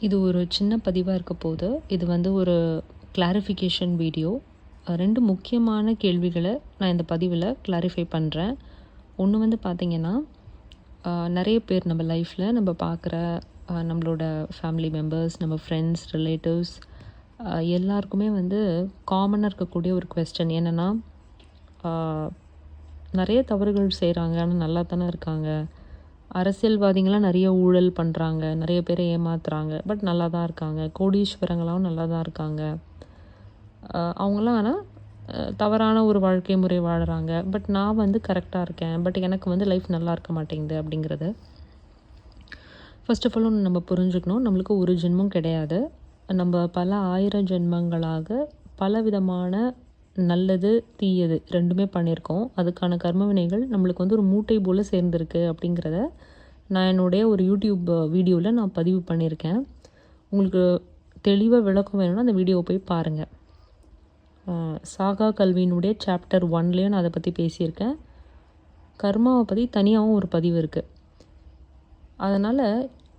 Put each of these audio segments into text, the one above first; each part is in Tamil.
இது ஒரு சின்ன பதிவாக இருக்க போது இது வந்து ஒரு கிளாரிஃபிகேஷன் வீடியோ ரெண்டு முக்கியமான கேள்விகளை நான் இந்த பதிவில் கிளாரிஃபை பண்ணுறேன் ஒன்று வந்து பார்த்திங்கன்னா நிறைய பேர் நம்ம லைஃப்பில் நம்ம பார்க்குற நம்மளோட ஃபேமிலி மெம்பர்ஸ் நம்ம ஃப்ரெண்ட்ஸ் ரிலேட்டிவ்ஸ் எல்லாருக்குமே வந்து காமனாக இருக்கக்கூடிய ஒரு கொஸ்டின் என்னென்னா நிறைய தவறுகள் செய்கிறாங்க ஆனால் நல்லா தானே இருக்காங்க. அரசியல்வாதிங்களாம் நிறைய ஊழல் பண்ணுறாங்க நிறைய பேரை ஏமாத்துறாங்க. பட் நல்லா தான் இருக்காங்க கோடீஸ்வரங்களாம் நல்லா தான் இருக்காங்க அவங்களாம் ஆனால் தவறான ஒரு வாழ்க்கை முறை வாழ்கிறாங்க பட் நான் வந்து கரெக்டாக இருக்கேன். பட் எனக்கு வந்து லைஃப் நல்லா இருக்க மாட்டேங்குது அப்படிங்கிறது. ஃபர்ஸ்ட் ஆஃப் ஆல் ஒன்று நம்ம புரிஞ்சுக்கணும். நம்மளுக்கு ஒரு ஜென்மம் கிடையாது. நம்ம பல ஆயிரம் ஜென்மங்களாக பல விதமான நல்லது தீயது ரெண்டுமே பண்ணியிருக்கோம். அதுக்கான கர்ம வினைகள் நம்மளுக்கு வந்து ஒரு மூட்டை போல் சேர்ந்துருக்கு அப்படிங்கிறத நான் என்னுடைய ஒரு யூடியூப் வீடியோவில் நான் பதிவு பண்ணியிருக்கேன். உங்களுக்கு தெளிவாக விளக்கம் வேணும்னா அந்த வீடியோவை போய் பாருங்கள் சாகா கல்வியினுடைய சாப்டர் ஒன்லேயும் நான் அதை பற்றி பேசியிருக்கேன். கர்மாவை பற்றி தனியாகவும் ஒரு பதிவு இருக்குது அதனால்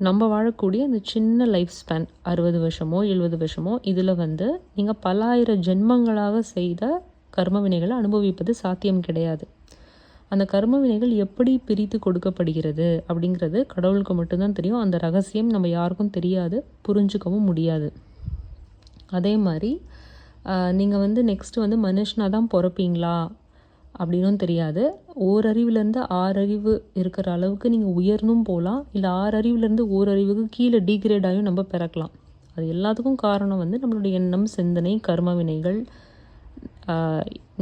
நம்ம வாழக்கூடிய அந்த சின்ன லைஃப் ஸ்பேன் அறுபது வருஷமோ எழுபது வருஷமோ இதில் வந்து நீங்கள் பல ஆயிரம் ஜென்மங்களாக செய்த கர்ம வினைகளை அனுபவிப்பது சாத்தியம் கிடையாது. அந்த கர்ம வினைகள் எப்படி பிரித்து கொடுக்கப்படுகிறது அப்படிங்கிறது கடவுளுக்கு மட்டும்தான் தெரியும். அந்த ரகசியம் நம்ம யாருக்கும் தெரியாது புரிஞ்சுக்கவும் முடியாது. அதே மாதிரி நீங்கள் வந்து நெக்ஸ்ட்டு வந்து மனுஷனாக தான் பிறப்பீங்களா? அப்படின்னும் தெரியாது. ஓரறிவுலேருந்து ஆறறிவு இருக்கிற அளவுக்கு நீங்கள் உயர்ந்தும் போகலாம் இல்லை ஆறறிவுலேருந்து ஓரறிவுக்கு கீழே டீக்ரேட் ஆகியும் நம்ம பிறக்கலாம். அது எல்லாத்துக்கும் காரணம் வந்து நம்மளுடைய எண்ணம் சிந்தனை கர்ம வினைகள்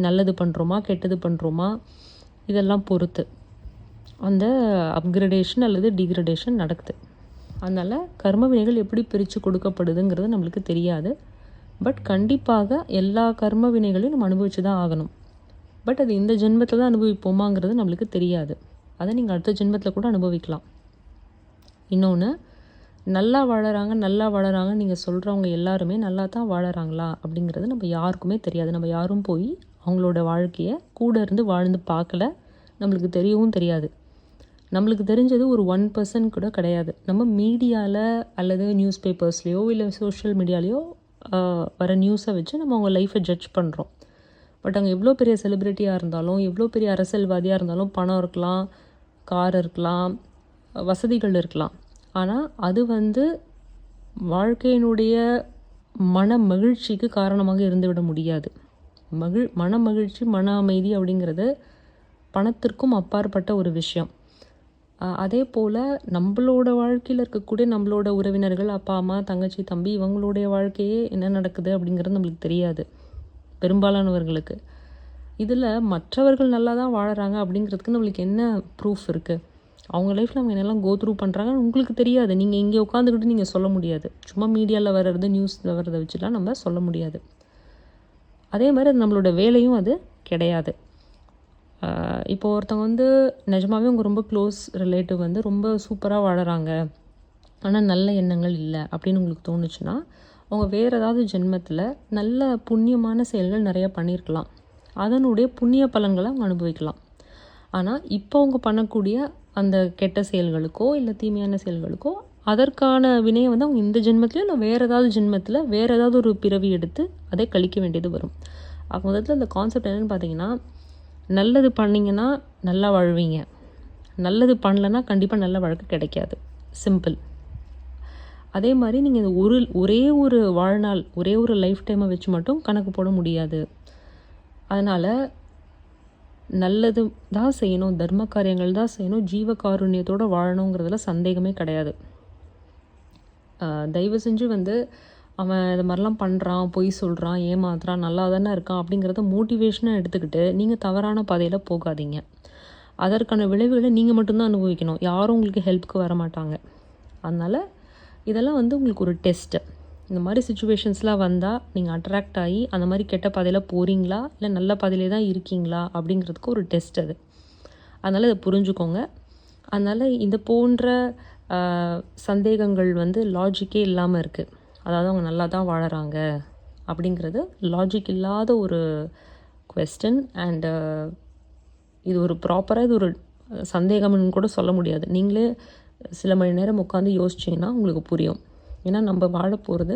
நல்லது பண்ணுறோமா கெட்டது பண்ணுறோமா இதெல்லாம் பொறுத்து. அந்த அப்கிரடேஷன் அல்லது டிகிரடேஷன் நடக்குது. அதனால் கர்ம வினைகள் எப்படி பிரித்து கொடுக்கப்படுதுங்கிறது நம்மளுக்கு தெரியாது. பட் கண்டிப்பாக எல்லா கர்ம வினைகளையும் நம்ம அனுபவித்து தான் ஆகணும். பட் அது இந்த ஜென்மத்தில் தான் அனுபவிப்போமாங்கிறது நம்மளுக்கு தெரியாது. அதை நீங்கள் அடுத்த ஜென்மத்தில் கூட அனுபவிக்கலாம். இன்னொன்று நல்லா வாழறாங்க நல்லா வாழறாங்க நீங்கள் சொல்கிறவங்க எல்லாருமே நல்லா தான் வாழறாங்களா அப்படிங்கிறது நம்ம யாருக்குமே தெரியாது. நம்ம யாரும் போய் அவங்களோட வாழ்க்கையை கூட இருந்து வாழ்ந்து பார்க்கல. நம்மளுக்கு தெரியவும் தெரியாது. நம்மளுக்கு தெரிஞ்சது ஒரு ஒன் பர்சன்ட் கூட கிடையாது. நம்ம மீடியாவில் அல்லது நியூஸ் பேப்பர்ஸ்லேயோ இல்லை சோஷியல் மீடியாலேயோ வர நியூஸை வச்சு நம்ம அவங்க லைஃப்பை ஜட்ஜ் பண்ணுறோம் பட் அங்கே எவ்வளோ பெரிய செலிப்ரிட்டியாக இருந்தாலும் எவ்வளோ பெரிய அரசியல்வாதியாக இருந்தாலும் பணம் இருக்கலாம் கார் இருக்கலாம் வசதிகள் இருக்கலாம். ஆனால் அது வந்து வாழ்க்கையினுடைய மன மகிழ்ச்சிக்கு காரணமாக இருந்துவிட முடியாது. மகிழ் மன மகிழ்ச்சி மன அமைதி அப்படிங்கிறது பணத்திற்கும் அப்பாற்பட்ட ஒரு விஷயம். அதே போல் நம்மளோட வாழ்க்கையில் இருக்கக்கூடிய நம்மளோட உறவினர்கள் அப்பா அம்மா தங்கச்சி தம்பி இவங்களுடைய வாழ்க்கையே என்ன நடக்குது அப்படிங்கிறது நம்மளுக்கு தெரியாது. பெரும்பாலானவர்களுக்கு. இதில் மற்றவர்கள் நல்லா தான் வாழறாங்க அப்படிங்கிறதுக்கு நம்மளுக்கு என்ன ப்ரூஃப் இருக்குது அவங்க லைஃப்பில் அவங்க என்னெல்லாம் கோ த்ரூ பண்ணுறாங்கன்னு உங்களுக்கு தெரியாது. நீங்கள் இங்கே உட்காந்துக்கிட்டு நீங்கள் சொல்ல முடியாது. சும்மா மீடியாவில் வர்றது நியூஸில் வர்றதை வச்சுலாம் நம்ம சொல்ல முடியாது. அதே மாதிரி அது நம்மளோட வேலையும் அது கிடையாது. இப்போ ஒருத்தவங்க வந்து நிஜமாகவே உங்கள் ரொம்ப க்ளோஸ் ரிலேட்டிவ் வந்து ரொம்ப சூப்பராக வாழறாங்க. ஆனால் நல்ல எண்ணங்கள் இல்லை அப்படின்னு உங்களுக்கு தோணுச்சுன்னா அவங்க வேறு ஏதாவது ஜென்மத்தில் நல்ல புண்ணியமான செயல்கள் நிறையா பண்ணியிருக்கலாம் அதனுடைய புண்ணிய பலன்களை அவங்க அனுபவிக்கலாம். ஆனால் இப்போ அவங்க பண்ணக்கூடிய அந்த கெட்ட செயல்களுக்கோ இல்லை தீமையான செயல்களுக்கோ அதற்கான வினையை வந்து அவங்க இந்த ஜென்மத்திலையும் இல்லை வேறு ஏதாவது ஜென்மத்தில் வேறு ஏதாவது ஒரு பிறவி எடுத்து அதை கழிக்க வேண்டியது வரும். அப்போ முதல்ல அந்த கான்செப்ட் என்னென்னு பார்த்தீங்கன்னா நல்லது பண்ணிங்கன்னா நல்லா வாழ்வீங்க. நல்லது பண்ணலன்னா கண்டிப்பாக நல்ல வழக்கு கிடைக்காது. சிம்பிள் அதே மாதிரி நீங்கள் இந்த ஒரு ஒரே ஒரு வாழ்நாள் ஒரே ஒரு லைஃப் டைமை வச்சு மட்டும் கணக்கு போட முடியாது. அதனால் நல்லது தான் செய்யணும் தர்ம காரியங்கள் தான் செய்யணும் ஜீவ காருண்யத்தோடு வாழணுங்கிறதுல சந்தேகமே கிடையாது. தயவு செஞ்சு வந்து அவன் இது மாதிரிலாம் பண்ணுறான் பொய் சொல்கிறான் ஏமாத்துறான் நல்லா தானே இருக்கான் அப்படிங்கிறத மோட்டிவேஷனாக எடுத்துக்கிட்டு நீங்கள் தவறான பாதையில் போகாதீங்க. அதற்கான விளைவுகளை நீங்கள் மட்டும்தான் அனுபவிக்கணும். யாரும் உங்களுக்கு ஹெல்ப்புக்கு வர மாட்டாங்க அதனால் இதெல்லாம் வந்து உங்களுக்கு ஒரு டெஸ்ட்டு இந்த மாதிரி சுச்சுவேஷன்ஸ்லாம் வந்தால் நீங்கள் அட்ராக்ட் ஆகி அந்த மாதிரி கெட்ட பாதையில் போகிறீங்களா இல்லை நல்ல பாதையிலே தான் இருக்கீங்களா? அப்படிங்கிறதுக்கு ஒரு டெஸ்ட் அது. அதனால் இதை புரிஞ்சுக்கோங்க. அதனால் இந்த போன்ற சந்தேகங்கள் வந்து லாஜிக்கே இல்லாமல் இருக்குது அதாவது அவங்க நல்லா தான் வாழறாங்க. அப்படிங்கிறது லாஜிக் இல்லாத ஒரு கொஸ்டின் அண்டு இது ஒரு ப்ராப்பராக இது ஒரு சந்தேகம்னு கூட சொல்ல முடியாது. நீங்களே சில மணி நேரம் உட்காந்து யோசிச்சிங்கன்னா உங்களுக்கு புரியும். ஏன்னா நம்ம வாழ போகிறது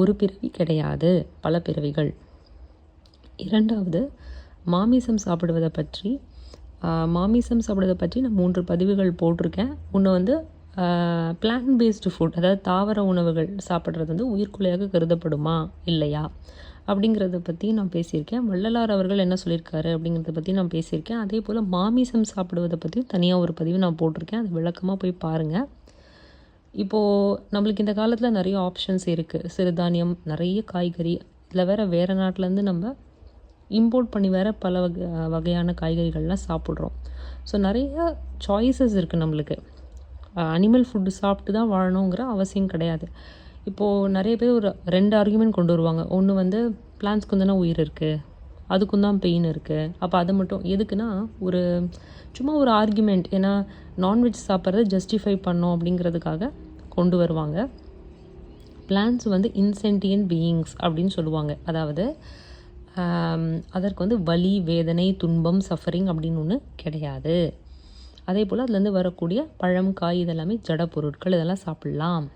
ஒரு பிறவி கிடையாது. பல பிறவிகள். இரண்டாவது மாமிசம் சாப்பிடுவதை பற்றி மாமிசம் சாப்பிடுவதை பற்றி நான் மூன்று பதிவுகள் போட்டிருக்கேன். ஒன்று வந்து பிளான் பேஸ்டு ஃபுட் அதாவது தாவர உணவுகள் சாப்பிட்றது வந்து உயிர்க்குள்ளையாக கருதப்படுமா? இல்லையா? அப்படிங்கிறத பற்றி நான் பேசியிருக்கேன். வள்ளலார் அவர்கள் என்ன சொல்லியிருக்காரு அப்படிங்கிறத பற்றி நான் பேசியிருக்கேன். அதே போல் மாமிசம் சாப்பிடுவதை பற்றி தனியாக ஒரு பதிவு நான் போட்டிருக்கேன். அது விளக்கமாக போய் பாருங்கள் இப்போது நம்மளுக்கு இந்த காலத்தில் நிறைய ஆப்ஷன்ஸ் இருக்குது சிறுதானியம் நிறைய காய்கறி. இதில் வேறு வேறு நாட்டிலேருந்து நம்ம இம்போர்ட் பண்ணி வேறு பல வகை வகையான காய்கறிகள்லாம் சாப்பிட்றோம். ஸோ நிறைய சாய்ஸஸ் இருக்குது நம்மளுக்கு. அனிமல் ஃபுட்டு சாப்பிட்டு தான் வாழணுங்கிற அவசியம் கிடையாது. இப்போது நிறைய பேர் ஒரு ரெண்டு ஆர்குமெண்ட் கொண்டு வருவாங்க. ஒன்று வந்து பிளான்ஸ்க்கு தானே உயிர் இருக்குது அதுக்கும் தான் பெயின் இருக்குது அப்போ அது மட்டும் எதுக்குன்னா ஒரு சும்மா ஒரு ஆர்குமெண்ட் ஏன்னா நான்வெஜ் சாப்பிட்றத ஜஸ்டிஃபை பண்ணோம் அப்படிங்கிறதுக்காக கொண்டு வருவாங்க. பிளான்ஸ் வந்து இன்சென்டியன் பீயிங்ஸ் அப்படின்னு சொல்லுவாங்க. அதாவது அதற்கு வந்து வலி வேதனை துன்பம் சஃபரிங் அப்படின்னு ஒன்று கிடையாது. அதே போல் அதுலேருந்து வரக்கூடிய பழம் காய் இதெல்லாமே ஜட பொருட்கள் இதெல்லாம் சாப்பிட்லாம்.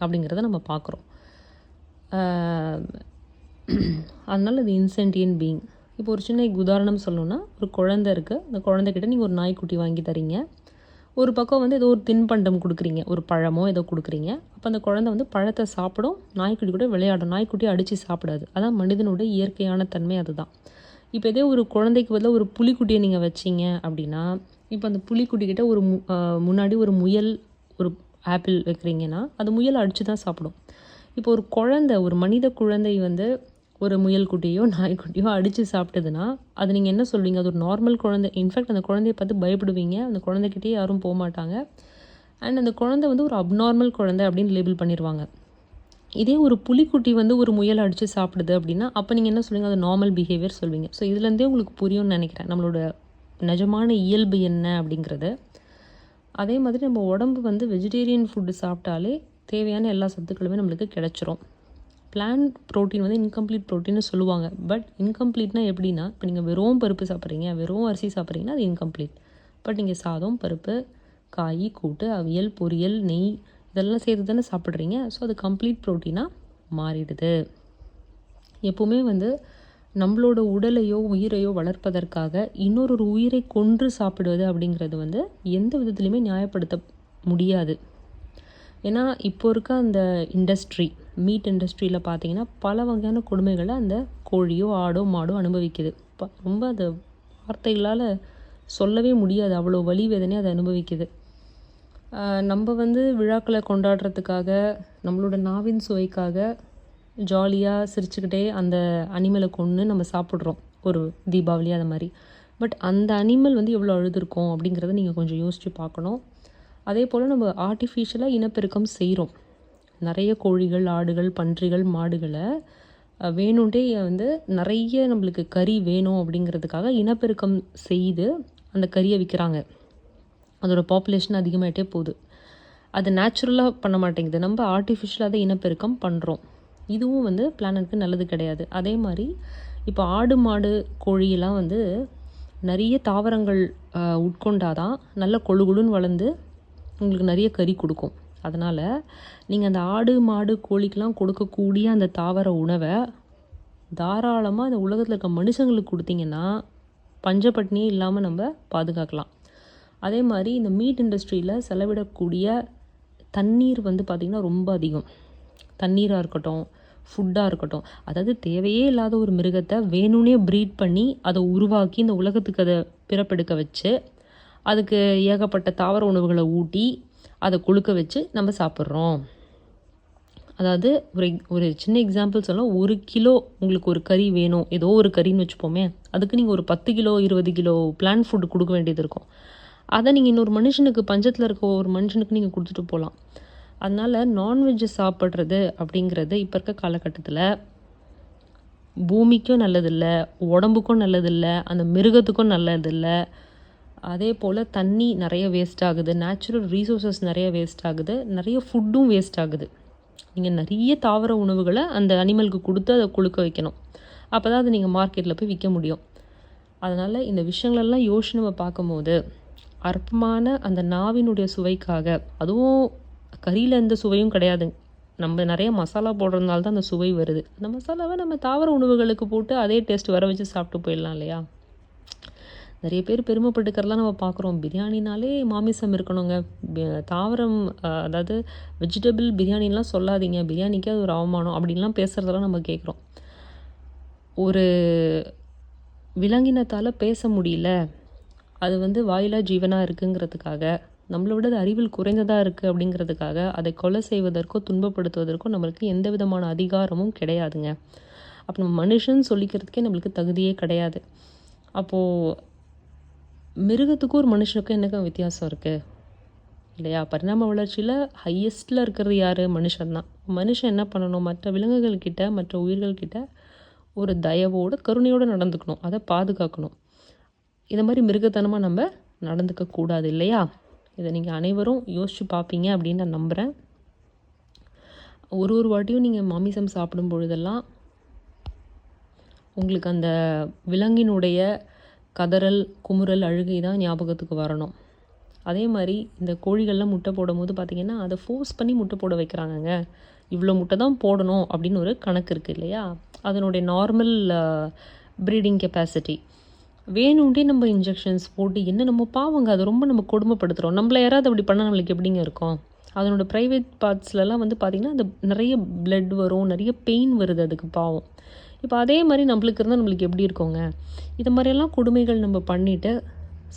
அப்படிங்கிறத நம்ம பார்க்குறோம். அதனால் அது இன்சென்டியன் பீங் இப்போ ஒரு சின்ன உதாரணம் சொல்லணுன்னா ஒரு குழந்த இருக்குது அந்த குழந்தைக்கிட்ட நீங்கள் ஒரு நாய்க்குட்டி வாங்கி தரீங்க. ஒரு பக்கம் வந்து ஏதோ ஒரு தின்பண்டம் கொடுக்குறீங்க. ஒரு பழமோ ஏதோ கொடுக்குறீங்க. அப்போ அந்த குழந்தை வந்து பழத்தை சாப்பிடும். நாய்க்குட்டி கூட விளையாடும். நாய்க்குட்டி அடித்து சாப்பிடாது. அதான் மனிதனோட இயற்கையான தன்மை அதுதான். இப்போ இதே ஒரு குழந்தைக்கு பதிலாக ஒரு புலிக்குட்டியை நீங்கள் வச்சிங்க அப்படின்னா இப்போ அந்த புலிக்குட்டிக்கிட்ட ஒரு முன்னாடி ஒரு முயல் ஒரு ஆப்பிள் வைக்கிறீங்கன்னா அது முயல் அடித்து தான் சாப்பிடும். இப்போ ஒரு குழந்தை ஒரு மனித குழந்தை வந்து ஒரு முயல் குட்டியோ நாய்க்குட்டியோ அடித்து சாப்பிட்டதுன்னா அது நீங்கள் என்ன சொல்வீங்க அது ஒரு நார்மல் குழந்தை. இன்ஃபேக்ட் அந்த குழந்தைய பார்த்து பயப்படுவீங்க. அந்த குழந்தைக்கிட்டே யாரும் போக மாட்டாங்க. அண்ட் அந்த குழந்தை வந்து ஒரு அப்நார்மல் குழந்தை அப்படின்னு லேபிள் பண்ணிடுவாங்க இதே ஒரு புலிக்குட்டி வந்து ஒரு முயல் அடித்து சாப்பிடுது அப்படின்னா அப்போ நீங்கள் என்ன சொல்லுவீங்க அது நார்மல் பிஹேவியர் சொல்வீங்க. ஸோ இதுலேருந்தே உங்களுக்கு புரியும்னு நினைக்கிறேன். நம்மளோட நிஜமான இயல்பு என்ன அப்படிங்கிறது. அதே மாதிரி நம்ம உடம்பு வந்து வெஜிடேரியன் ஃபுட்டு சாப்பிட்டாலே தேவையான எல்லா சத்துக்களுமே நம்மளுக்கு கிடச்சிரும். பிளான் ப்ரோட்டீன் வந்து இன்கம்ப்ளீட் ப்ரோட்டீன்னு சொல்லுவாங்க. பட் இன்கம்ப்ளீட்னா எப்படின்னா இப்போ நீங்கள் வெறும் பருப்பு சாப்பிட்றீங்க வெறும் அரிசி சாப்பிட்றீங்கன்னா அது இன்கம்ப்ளீட் பட் நீங்கள் சாதம் பருப்பு காய் கூட்டு அவியல் பொரியல் நெய் இதெல்லாம் சேர்த்து தானே சாப்பிட்றீங்க. ஸோ அது கம்ப்ளீட் ப்ரோட்டீனாக மாறிடுது. எப்போவுமே வந்து நம்மளோட உடலையோ உயிரையோ வளர்ப்பதற்காக இன்னொரு ஒரு உயிரை கொன்று சாப்பிடுவது அப்படிங்கிறது வந்து எந்த விதத்துலையுமே நியாயப்படுத்த முடியாது. ஏன்னா இப்போ இருக்க அந்த இண்டஸ்ட்ரி மீட் இண்டஸ்ட்ரியில் பார்த்தீங்கன்னா பல வகையான கொடுமைகளை அந்த கோழியோ ஆடோ மாடோ அனுபவிக்குது. ரொம்ப அந்த வார்த்தைகளால் சொல்லவே முடியாது. அவ்வளோ வலி வேதனை அதை அனுபவிக்குது. நம்ம வந்து விழாக்களை கொண்டாடுறதுக்காக நம்மளோட நாவின் சுவைக்காக ஜாலியாக சிரிச்சுக்கிட்டே அந்த அனிமலை கொன்று நம்ம சாப்பிட்றோம். ஒரு தீபாவளி அது மாதிரி. பட் அந்த அனிமல் வந்து எவ்வளோ அழுதுருக்கோம் அப்படிங்கிறத நீங்கள் கொஞ்சம் யோசித்து பார்க்கணும். அதே போல் நம்ம ஆர்டிஃபிஷியலாக இனப்பெருக்கம் செய்கிறோம் நிறைய கோழிகள் ஆடுகள் பன்றிகள் மாடுகளை வேணுன்ட்டே வந்து நிறைய நம்மளுக்கு கறி வேணும் அப்படிங்கிறதுக்காக இனப்பெருக்கம் செய்து அந்த கறியை விற்கிறாங்க அதோட பாப்புலேஷன் அதிகமாகிட்டே போகுது. அது நேச்சுரலாக பண்ண மாட்டேங்குது. நம்ம ஆர்டிஃபிஷியலாக தான் இனப்பெருக்கம் பண்ணுறோம் இதுவும் வந்து பிளானட்க்கு நல்லது கிடையாது. அதே மாதிரி இப்போ ஆடு மாடு கோழியெல்லாம் வந்து நிறைய தாவரங்கள் உட்கொண்டாதான் நல்ல கொழு கொழுன்னு வளர்ந்து உங்களுக்கு நிறைய கறி கொடுக்கும். அதனால் நீங்கள் அந்த ஆடு மாடு கோழிக்கெலாம் கொடுக்கக்கூடிய அந்த தாவர உணவை தாராளமாக அந்த உலகத்தில் இருக்க மனுஷங்களுக்கு கொடுத்தீங்கன்னா பஞ்சப்பட்டினியே இல்லாமல் நம்ம பாதுகாக்கலாம். அதே மாதிரி இந்த மீட் இண்டஸ்ட்ரியில் செலவிடக்கூடிய தண்ணீர் வந்து பார்த்திங்கன்னா ரொம்ப அதிகம். தண்ணீராக இருக்கட்டும் ஃபுட்டாக இருக்கட்டும். அதாவது தேவையே இல்லாத ஒரு மிருகத்தை வேணும்னே ப்ரீட் பண்ணி அதை உருவாக்கி இந்த உலகத்துக்கு அதை பிறப்பெடுக்க வச்சு அதுக்கு ஏகப்பட்ட தாவர உணவுகளை ஊட்டி அதை கொழுக்க வச்சு நம்ம சாப்பிட்றோம். அதாவது ஒரு ஒரு சின்ன எக்ஸாம்பிள் சொல்லலாம் ஒரு கிலோ உங்களுக்கு ஒரு கறி வேணும். ஏதோ ஒரு கறின்னு வச்சுப்போமே அதுக்கு நீங்கள் ஒரு பத்து கிலோ இருபது கிலோ பிளான் ஃபுட்டு கொடுக்க வேண்டியது இருக்கும். அதை நீங்கள் இன்னொரு மனுஷனுக்கு பஞ்சத்தில் இருக்க ஒரு மனுஷனுக்கு நீங்கள் கொடுத்துட்டு போகலாம் அதனால் நான்வெஜ்ஜை சாப்பிட்றது அப்படிங்கிறது இப்போ இருக்க காலகட்டத்தில் பூமிக்கும் நல்லதில்லை உடம்புக்கும் நல்லதில்லை அந்த மிருகத்துக்கும் நல்லதில்லை. அதே போல் தண்ணி நிறைய வேஸ்ட் ஆகுது நேச்சுரல் ரீசோர்ஸஸ் நிறைய வேஸ்ட் ஆகுது நிறைய ஃபுட்டும் வேஸ்ட் ஆகுது. நீங்கள் நிறைய தாவர உணவுகளை அந்த அனிமலுக்கு கொடுத்து அதை குளுக்க வைக்கணும். அப்போ தான் அதை நீங்கள் மார்க்கெட்டில் போய் விற்க முடியும். அதனால் இந்த விஷயங்களெல்லாம் யோசிச்சு நம்ம பார்க்கும்போது அற்பமான அந்த நாவினுடைய சுவைக்காக அதுவும் கறியில் எந்த சுவையும் கிடையாது. நம்ம நிறைய மசாலா போடுறதுனால தான் அந்த சுவை வருது. அந்த மசாலாவை நம்ம தாவர உணவுகளுக்கு போட்டு அதே டேஸ்ட் வர வச்சு சாப்பிட்டு போயிடலாம் இல்லையா? நிறைய பேர் பெருமைப்பட்டுக்கிறதெல்லாம் நம்ம பார்க்குறோம். பிரியாணினாலே மாமிசம் இருக்கணுங்க. தாவரம் அதாவது வெஜிடபிள் பிரியாணிலாம் சொல்லாதீங்க. பிரியாணிக்கே அது ஒரு அவமானம் அப்படின்லாம் பேசுகிறதெல்லாம் நம்ம கேட்குறோம். ஒரு விலங்கினத்தால் பேச முடியல. அது வந்து வாயிலா ஜீவனாக இருக்குங்கிறதுக்காக நம்மளோட அறிவில் குறைந்ததாக இருக்குது அப்படிங்கிறதுக்காக அதை கொலை செய்வதற்கோ துன்பப்படுத்துவதற்கோ நம்மளுக்கு எந்த விதமான அதிகாரமும் கிடையாதுங்க. அப்போ நம்ம மனுஷன் சொல்லிக்கிறதுக்கே நம்மளுக்கு தகுதியே கிடையாது. அப்போது மிருகத்துக்கும் ஒரு மனுஷனுக்கும் என்னங்க வித்தியாசம் இருக்குது இல்லையா? பரிணாம வளர்ச்சியில் ஹையஸ்ட்டில் இருக்கிறது யார்? மனுஷன் தான். மனுஷன் என்ன பண்ணணும்? மற்ற விலங்குகள்கிட்ட மற்ற உயிர்கள்கிட்ட ஒரு தயவோடு கருணையோடு நடந்துக்கணும். அதை பாதுகாக்கணும். இதை மாதிரி மிருகத்தனமாக நம்ம நடந்துக்க கூடாது இல்லையா? இதை நீங்கள் அனைவரும் யோசிச்சு பார்ப்பீங்க அப்படின்னு நான் நம்புகிறேன் ஒரு ஒரு வாட்டியும் நீங்கள் மாமிசம் சாப்பிடும் பொழுதெல்லாம் உங்களுக்கு அந்த விலங்கினுடைய கதறல் குமுறல் அழுகை தான் ஞாபகத்துக்கு வரணும். அதே மாதிரி இந்த கோழிகள்லாம் முட்டை போடும்போது பார்த்திங்கன்னா அதை ஃபோர்ஸ் பண்ணி முட்டை போட வைக்கிறாங்கங்க. இவ்வளோ முட்டை தான் போடணும் அப்படின்னு ஒரு கணக்கு இருக்குது இல்லையா? அதனுடைய நார்மல் ப்ரீடிங் கெப்பாசிட்டி வேணும்ட்டே நம்ம இன்ஜெக்ஷன்ஸ் போட்டு என்ன நம்ம பாவங்க அதை ரொம்ப நம்ம கொடுமைப்படுத்துகிறோம் நம்மள யாராவது அப்படி பண்ணால் நம்மளுக்கு எப்படிங்க இருக்கும்? அதனோட ப்ரைவேட் பார்ட்ஸ்லலாம் வந்து பார்த்திங்கன்னா அந்த நிறைய பிளட் வரும் நிறைய பெயின் வருது அதுக்கு பாவம். இப்போ அதே மாதிரி நம்மளுக்கு இருந்தால் நம்மளுக்கு எப்படி இருக்குங்க? இது மாதிரியெல்லாம் கொடுமைகள் நம்ம பண்ணிவிட்டு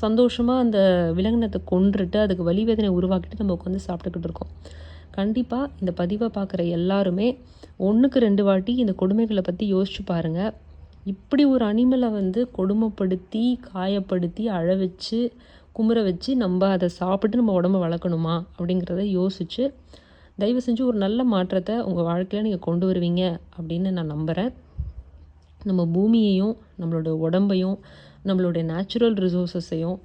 சந்தோஷமாக அந்த விலங்கினத்தை கொன்றுட்டு அதுக்கு வலி வேதனை உருவாக்கிட்டு நம்ம உட்காந்து சாப்பிட்டுக்கிட்டு இருக்கோம். கண்டிப்பாக இந்த பதிவை பார்க்குற எல்லாருமே ஒன்றுக்கு ரெண்டு வாட்டி இந்த கொடுமைகளை பற்றி யோசிச்சு பாருங்கள் இப்படி ஒரு அனிமலை வந்து கொடுமைப்படுத்தி காயப்படுத்தி அழ வச்சு குமுற வச்சு நம்ம அதை சாப்பிட்டு நம்ம உடம்ப வளர்க்கணுமா அப்படிங்கிறத யோசிச்சு தயவு செஞ்சு ஒரு நல்ல மாற்றத்தை உங்கள் வாழ்க்கையில் நீங்கள் கொண்டு வருவீங்க அப்படின்னு நான் நம்புகிறேன் நம்ம பூமியையும் நம்மளோட உடம்பையும் நம்மளுடைய நேச்சுரல் ரிசோர்ஸஸையும்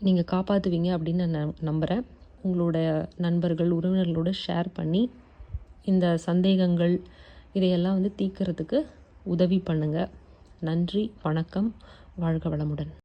நீங்கள் காப்பாற்றுவீங்க அப்படின்னு நான் நம்புகிறேன் உங்களோட நண்பர்கள் உறவினர்களோட ஷேர் பண்ணி இந்த சந்தேகங்கள் இதையெல்லாம் வந்து தீக்கிறதுக்கு உதவி பண்ணுங்கள் நன்றி வணக்கம். வாழ்க வளமுடன்.